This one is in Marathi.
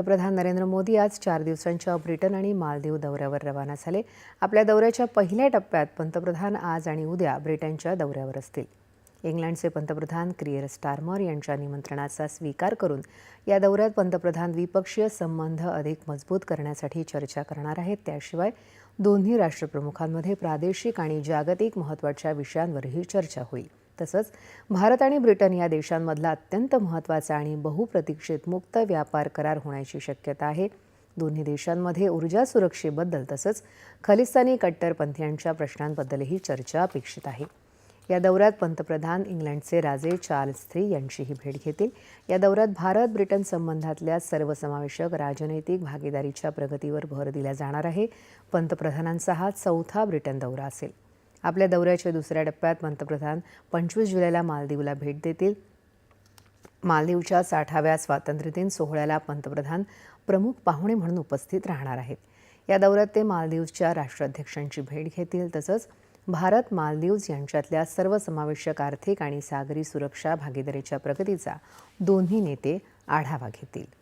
पंतप्रधान नरेंद्र मोदी आज चार दिवसांच्या ब्रिटन आणि मालदीव दौऱ्यावर रवाना झाले. आपल्या दौऱ्याच्या पहिल्या टप्प्यात पंतप्रधान आज आणि उद्या ब्रिटनच्या दौऱ्यावर असतील. इंग्लंडचे पंतप्रधान क्रिअर स्टारमर यांच्या निमंत्रणाचा स्वीकार करून या दौऱ्यात पंतप्रधान द्विपक्षीय संबंध अधिक मजबूत करण्यासाठी चर्चा करणार आहेत. त्याशिवाय दोन्ही राष्ट्रप्रमुखांमध्ये प्रादेशिक आणि जागतिक महत्त्वाच्या विषयांवरही चर्चा होईल. तसंच भारत आणि ब्रिटन या देशांमधला अत्यंत महत्त्वाचा आणि बहुप्रतीक्षित मुक्त व्यापार करार होण्याची शक्यता आहे. दोन्ही देशांमध्ये ऊर्जा सुरक्षेबद्दल तसंच खलिस्तानी कट्टरपंथीयांच्या प्रश्नांबद्दलही चर्चा अपेक्षित आहे. या दौऱ्यात पंतप्रधान इंग्लंडचे राजे चार्ल्स थ्री यांचीही भेट घेतील. या दौऱ्यात भारत ब्रिटन संबंधातल्या सर्वसमावेशक राजनैतिक भागीदारीच्या प्रगतीवर भर दिला जाणार आहे. पंतप्रधानांचा हा चौथा ब्रिटन दौरा असेल. आपल्या दौऱ्याच्या दुसऱ्या टप्प्यात पंतप्रधान पंचवीस जुलैला मालदीवला भेट देतील. मालदीवच्या साठाव्या स्वातंत्र्यदिन सोहळ्याला पंतप्रधान प्रमुख पाहुणे म्हणून उपस्थित राहणार आहेत. या दौऱ्यात ते मालदीवच्या राष्ट्राध्यक्षांची भेट घेतील तसंच भारत मालदीव्ज यांच्यातल्या सर्वसमावेशक आर्थिक आणि सागरी सुरक्षा भागीदारीच्या प्रगतीचा दोन्ही नेते आढावा घेतील.